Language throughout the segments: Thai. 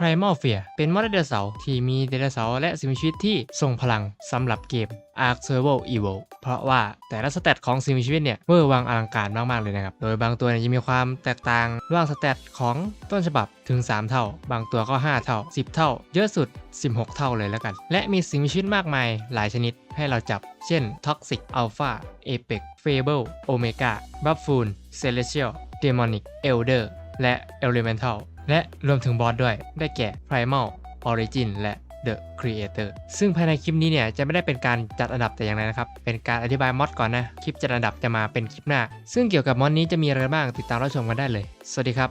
Primal Fear เป็นมอดไดโนเสาร์ที่มีไดโนเสาร์และสิ่งมีชีวิตที่ทรงพลังสำหรับเกม Ark Survival Evo เพราะว่าแต่ละสเตตของสิ่งมีชีวิตเนี่ยเวอร์วังอลังการมากๆเลยนะครับ โดยบางตัวเนี่ยจะมีความแตกต่างระหว่างสเตตของต้นฉบับถึง 3 เท่า บางตัวก็ 5 เท่า 10 เท่า เยอะสุด 16 เท่าเลยแล้วกัน และมีสิ่งมีชีวิตมากมายหลายชนิดให้เราจับ เช่น Toxic Alpha Apex Fable Omega Buffoon Celestial Demonic Elder และ Elemental และรวมถึงบอสด้วย ได้แก่ Primal Origin และ The Creator ซึ่งภายในคลิปนี้เนี่ยจะไม่ได้เป็นการจัดอันดับแต่อย่างใดนะครับ เป็นการอธิบายมอดก่อนนะ คลิปจัดอันดับจะมาเป็นคลิปหน้า ซึ่งเกี่ยวกับมอดนี้จะมีอะไรบ้างติดตามรับชมกันได้เลย สวัสดีครับ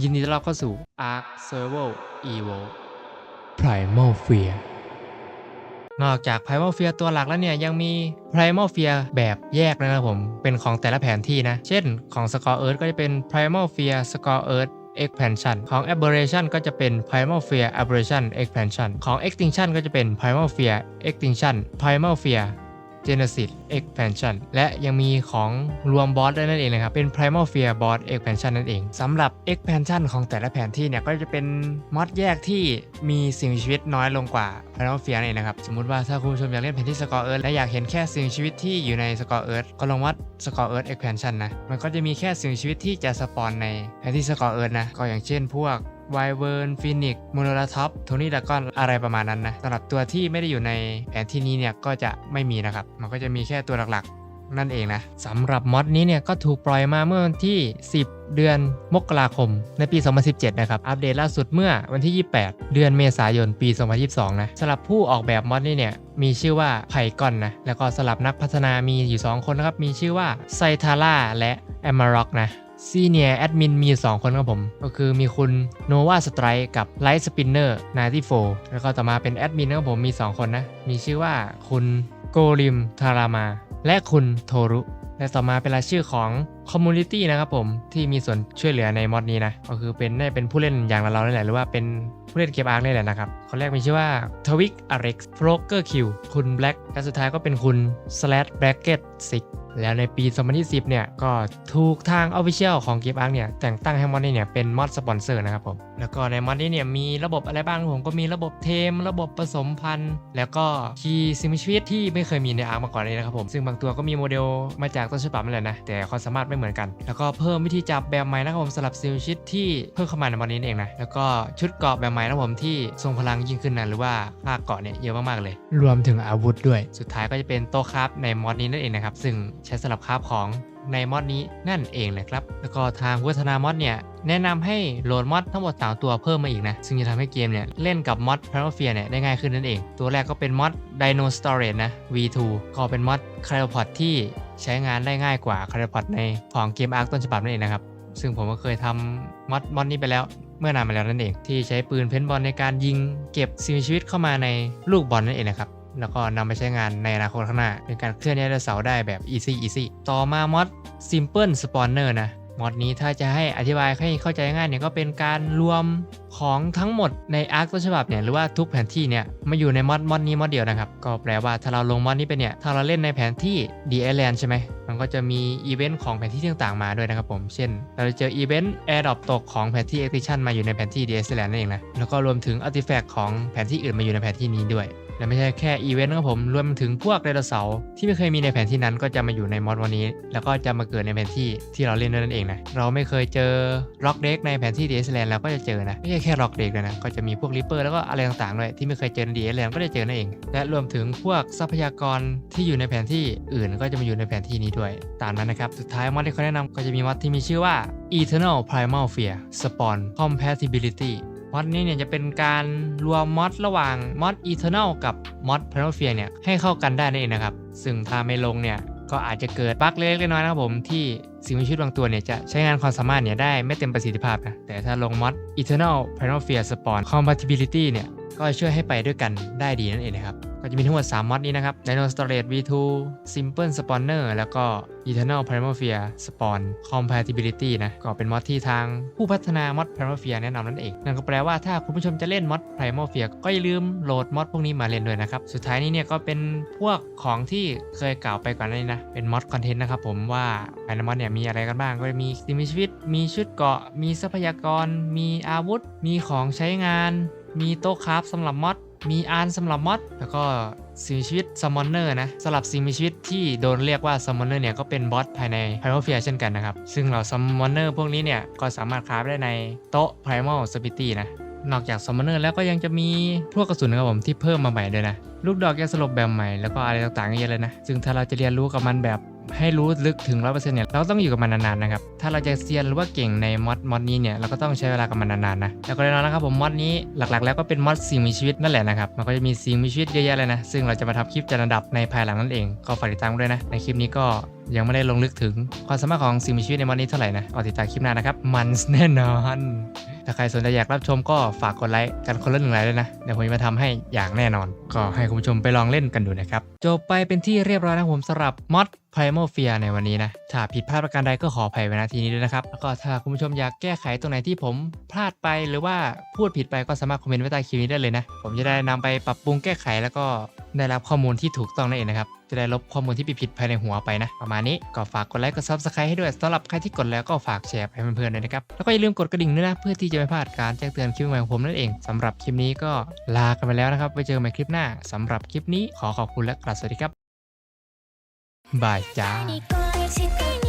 ยินดีต้อนรับเข้าสู่ Ark Survival Evo Primal Fear นอกจาก Primal Fear ตัวหลักแล้วเนี่ยยังมี Primal Fear แบบแยกนะครับผม เป็นของแต่ละแผนที่นะ เช่นของ Score Earth ก็จะเป็น Primal Fear Score Earth expansion ของ aberration ก็จะเป็น primal fear aberration expansion ของ extinction ก็จะเป็น primal fear extinction primal fear genesis expansion และยังมีของรวมบอสด้วยนั่นเองนะครับ เป็น primal fear boss expansion นั่นเองสำหรับ expansion ของแต่ละแผนที่เนี่ย ก็จะเป็นมอดแยกที่มีสิ่งมีชีวิตน้อยลงกว่า primal fear นั่นเองนะครับ สมมติว่าถ้าคุณผู้ชมอยากเล่นแผนที่ score earth และอยากเห็นแค่สิ่งมีชีวิตที่อยู่ใน score earth ก็ลองวัด score earth expansion นะมันก็จะมีแค่สิ่งมีชีวิตที่จะสปอนในแผนที่ score earth นะก็อย่างเช่นพวก ไวเวิร์นฟินิกโมโนลาท็อปโทนี่ดากอนอะไรประมาณนั้นนะสำหรับตัวที่ไม่ได้อยู่ในแผนที่นี้เนี่ยก็จะไม่มีนะครับ มันก็จะมีแค่ตัวหลักๆ นั่นเองนะสำหรับมอดนี้เนี่ยก็ถูกปล่อยมาเมื่อวันที่ 10 เดือนมกราคม ในปี 2017 นะครับ อัปเดตล่าสุดเมื่อวันที่ 28 เดือนเมษายนปี 2022 นะสำหรับผู้ออกแบบมอดนี้เนี่ยมีชื่อว่าไพกอนนะแล้วก็สำหรับนักพัฒนามีอยู่ 2 คนนะครับมีชื่อว่าไซทาร่าและแอมมาร็อกนะ ซีเนียแอดมินมีอยู่2คนครับผม ก็คือมีคุณโนวาสไตรกับไลท์สปินเนอร์นาที่โฟแล้วก็ต่อมาเป็นแอดมินนะครับผมมี 2 คนนะ มีชื่อว่าคุณโกริมทารามา และคุณโทรุ และต่อมาเป็นรายชื่อของคอมมูนิตี้นะครับผมที่มีส่วนช่วยเหลือในมอดนี้นะ ก็คือเป็นได้เป็นผู้เล่นอย่างเราๆนี่แหละหรือว่าเป็นผู้เล่นเกมอาร์คนี่แหละนะครับ คนแรกมีชื่อว่าทวิกอาร็กซ์โฟลเกอร์คิวคุณแบล็กและสุดท้ายก็เป็นคุณสแลดแบล็กเก็ตซิก แล้วในปี 2020 เนี่ย ก็ถูกทาง Official ของ g a m e Arc เนี่ย แต่งตั้งให้มอดนี้เนี่ย เป็นมอดสปอนเซอร์นะครับผม แล้วก็ในมอดนี้เนี่ย มีระบบอะไรบ้างผมก็มีระบบเทม ระบบผสมพันธุ์ แล้วก็คีย์ซิมชีวิตที่ไม่เคยมีในอาร์มาก่อนเลยนะครับผม ซึ่งบางตัวก็มีโมเดลมาจากต้นฉบับนั่นแหละนะ แต่ความสามารถไม่เหมือนกัน แล้วก็เพิ่มวิธีจับแบบใหม่นะครับผมสำหรับซิมชีวิตที่เพิ่มเข้ามาในมอดนี้เองนะ แล้วก็ชุดเกราะแบบใหม่นะครับผมที่ทรงพลังยิ่งขึ้นนะหรือว่าภาคเกราะเนี่ยเยอะมากๆเลย รวมถึงอาวุธด้วย สุดท้ายก็จะเป็นโต๊ะคราฟในมอดนี้นั่นเองนะครับซึ่งใช้สำหรับคาฟของในมอดนี้นั่นเองนะครับ แล้วก็ทางผู้พัฒนามอดเนี่ยแนะนำให้โหลดมอดทั้งหมด 3 ตัวเพิ่มมาอีกนะ ซึ่งจะทำให้เกมเนี่ยเล่นกับมอด p r i m a l Fear เนี่ยได้ง่ายขึ้นนั่นเอง ตัวแรกก็เป็นมอด Dino Storage นะ V2 ก็เป็นมอด c r y o p o d ที่ใช้งานได้ง่ายกว่า c r y o p o d ในของเกม Arc ต้นฉบับนั่นเองนะครับ ซึ่งผมก็เคยทำมอดมอดนี้ไปแล้วเมื่อนานมาแล้วนั่นเอง ที่ใช้ปืนเพนบอลในการยิงเก็บสิ่งมีชีวิตเข้ามาในลูกบอลนั่นเองนะครับ แล้วก็นำไปใช้งานในอนาคตข้างหน้า เป็นการเคลื่อนย้ายไดโนเสาร์ได้แบบ easy easy ต่อมามอด simple spawner นะมอดนี้ถ้าจะให้อธิบายให้เข้าใจง่ายเนี่ยก็เป็นการรวมของทั้งหมดในอาร์คต้นฉบับเนี่ยหรือว่าทุกแผนที่เนี่ยมาอยู่ในมอดมอดนี้มอดเดียวนะครับ ก็แปลว่าถ้าเราลงมอดนี้ไปเนี่ยถ้าเราเล่นในแผนที่ d ีเอ a n ใช่ไหมมันก็จะมีอีเวนต์ของแผนที่ต่างๆมาด้วยนะครับผม เช่น เราจะเจออีเวนต์ Airdrop ตกของแผนที่ Expedition มาอยู่ในแผนที่ d ีเอ a n นั่นเองนะแล้วก็รวมถึง Artifact ของแผนที่อื่นมาอยู่ในแผนที่นี้ด้วย และไม่ใช่แค่อีเวนต์นะครับผมรวมถึงพวกไดโนเสาร์ที่ไม่เคยมีในแผนที่นั้นก็จะมาอยู่ในมอดวันนี้ แล้วก็จะมาเกิดในแผนที่ที่เราเล่นด้วยนั่นเองนะเราไม่เคยเจอร็อกเด็กในแผนที่ดีเอสแลนเราก็จะเจอนะไม่ใช่แค่ร็อกเด็กนะก็จะมีพวกริปเปอร์แล้วก็อะไรต่างๆด้วยที่ไม่เคยเจอในดีเอสแลนก็จะเจอนั่นเอง และรวมถึงพวกทรัพยากรที่อยู่ในแผนที่อื่นก็จะมาอยู่ในแผนที่นี้ด้วย ตามนั้นนะครับสุดท้ายมอดที่เขาแนะนำก็จะมีมอดที่มีชื่อว่า Eternal Primal Fear Spawn Compatibility มอดนี้เนี่ยจะเป็นการรวมมอดระหว่างมอด Eternal กับมอดพาราเฟียเนี่ยให้เข้ากันได้นั่นเองนะครับ ซึ่งถ้าไม่ลงเนี่ยก็อาจจะเกิดบั๊กเล็กๆน้อยๆนะครับผมที่สิ่งมีชีวิตบางตัวเนี่ยจะใช้งานความสามารถเนี่ยได้ไม่เต็มประสิทธิภาพนะแต่ถ้าลงมอด Eternal p r i m a l Fear Spawn Compatibility เนี่ยก็ช่วยให้ไปด้วยกันได้ดีนั่นเองนะครับ ก็จะมีทั้งหมด 3มอดนี้นะครับ Dino Storage V2 Simple Spawner แล้วก็ Eternal Primal Fear Spawn Compatibility นะ ก็เป็นมอดที่ทางผู้พัฒนามอด Primal Fear แนะนำนั่นเอง นั่นก็แปลว่าถ้าคุณผู้ชมจะเล่นมอด Primal Fear ก็อย่าลืมโหลดมอดพวกนี้มาเล่นด้วยนะครับ สุดท้ายนี้เนี่ยก็เป็นพวกของที่เคยกล่าวไปก่อนหน้านี้นะ เป็นมอดคอนเทนต์นะครับผมว่าภายในมอดเนี่ยมีอะไรกันบ้าง ก็จะมีสิ่งมีชีวิต มีชุดเกาะ มีทรัพยากร มีอาวุธ มีของใช้งาน มีโต๊ะคราฟสำหรับมอด มีอานสำหรับมอดแล้วก็สิ่งมีชีวิตซัมมอนเนอร์นะสำหรับสิ่งมีชีวิตที่โดนเรียกว่าซัมมอนเนอร์เนี่ยก็เป็นบอสภายใน Primal Fear เช่นกันนะครับ ซึ่งเหล่าซัมมอนเนอร์พวกนี้เนี่ยก็สามารถคราฟได้ในโต๊ะ Primal s p i t y นะนอกจากซัมมอนเนอร์แล้วก็ยังจะมีพวกกระสุนนะครับผมที่เพิ่มมาใหม่ด้วยนะ ลูกดอกยาสลบแบบใหม่แล้วก็อะไรต่างๆเยอะเลยนะ ซึ่งถ้าเราจะเรียนรู้กับมันแบบ ให้รู้ลึกถึง100%เนี่ยเราต้องอยู่กับมันนานๆนะครับ ถ้าเราจะเซียนหรือว่าเก่งในมอดมอดนี้เนี่ยเราก็ต้องใช้เวลากับมันนานๆนะแล้วก็แน่นอนนะครับผมมอดนี้หลักๆ แล้วก็เป็นมอดสิ่งมีชีวิตนั่นแหละนะครับมันก็จะมีสิ่งมีชีวิตเยอะแยะเลยนะซึ่งเราจะมาทำคลิปจัดอันดับในภายหลังนั่นเองก็ฝากติดตามด้วยนะในคลิปนี้ก็ยังไม่ได้ลงลึกถึงความสามารถของสิ่งมีชีวิตในมอนนี้เท่าไหร่นะเอาติดตามคลิปหน้านะครับ มันแน่นอน ถ้าใครสนใจอยากรับชมก็ฝากกดไลค์กันคนละหนึ่งไลค์ด้วยนะ เดี๋ยวผมจะมาทำให้อย่างแน่นอน ก็ให้คุณผู้ชมไปลองเล่นกันดูนะครับ จบไปเป็นที่เรียบร้อยนะผมสำหรับมอดไพรโมเฟียในวันนี้นะ ถ้าผิดพลาดประการใดก็ขออภัยไว้ณทีนี้ด้วยนะครับ แล้วก็ถ้าคุณผู้ชมอยากแก้ไขตรงไหนที่ผมพลาดไปหรือว่าพูดผิดไปก็สามารถคอมเมนต์ไว้ใต้คลิปนี้ได้เลยนะ ผมจะได้นำไปปรับปรุงแก้ไขแล้วก็ได้รับข้อมูลที่ถูกต้องนั่นเองนะครับ จะได้ลบข้อมูลที่ผิดๆภายในหัวไปนะ ประมาณนี้ก็ฝากกดไลค์กด Subscribe ให้ด้วยสำหรับใครที่กดแล้วก็ฝากแชร์ไปให้เพื่อนๆด้วยนะครับ แล้วก็อย่าลืมกดกระดิ่งด้วยนะเพื่อที่จะไม่พลาดการแจ้งเตือนคลิปใหม่ของผมนั่นเองสำหรับคลิปนี้ก็ลากันไปแล้วนะครับไว้เจอกันใหม่คลิปหน้าสำหรับคลิปนี้ขอขอบคุณและกราบสวัสดีครับบายจ้า te.